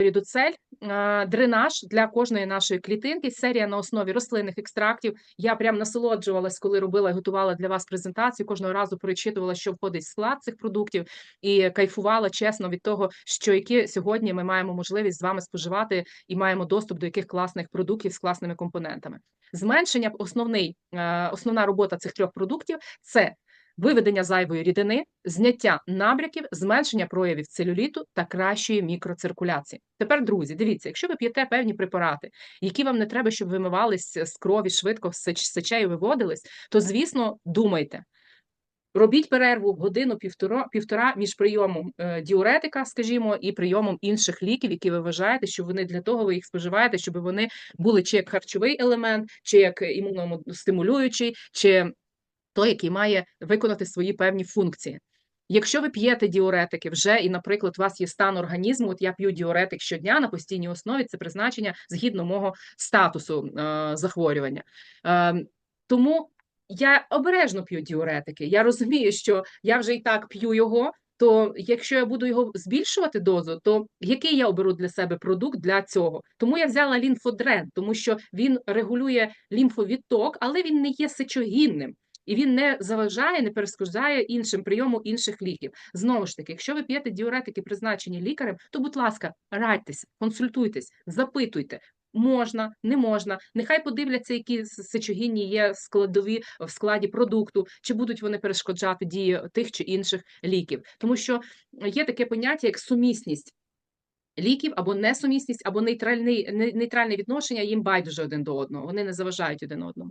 Рідуцель, е, дренаж для кожної нашої клітинки, серія на основі рослинних екстрактів. Я прям насолоджувалась, коли робила і готувала для вас презентацію. Кожного разу перечитувала, що входить в склад цих продуктів, і кайфувала чесно від того, що які сьогодні ми маємо можливість з вами споживати і маємо доступ до яких класних продуктів з класними компонентами. Зменшення основний, е, основна робота цих трьох продуктів це виведення зайвої рідини, зняття набряків, зменшення проявів целюліту та кращої мікроциркуляції. Тепер, друзі, дивіться, якщо ви п'єте певні препарати, які вам не треба, щоб вимивались з крові швидко сеч- сечею виводились, то звісно думайте. Робіть перерву годину півтора, півтора між прийомом е, діуретика, скажімо, і прийомом інших ліків, які ви вважаєте, що вони для того ви їх споживаєте, щоб вони були чи як харчовий елемент, чи як імуностимулюючий, чи той, який має виконати свої певні функції. Якщо ви п'єте діуретики вже, і, наприклад, у вас є стан організму, от я п'ю діуретик щодня на постійній основі, це призначення згідно мого статусу е, захворювання. Е, тому я обережно п'ю діуретики. Я розумію, що я вже і так п'ю його. То якщо я буду його збільшувати дозу, то який я оберу для себе продукт для цього? Тому я взяла лімфодрен, тому що він регулює лімфовідток, але він не є сечогінним. І він не заважає, не перешкоджає іншим прийому інших ліків. Знову ж таки, якщо ви п'єте діуретики, призначені лікарем, то, будь ласка, радьтеся, консультуйтесь, запитуйте. Можна, не можна. Нехай подивляться, які сечогінні є складові в складі продукту, чи будуть вони перешкоджати дії тих чи інших ліків. Тому що є таке поняття, як сумісність ліків або несумісність, або нейтральний, нейтральне відношення їм байдуже один до одного. Вони не заважають один одному.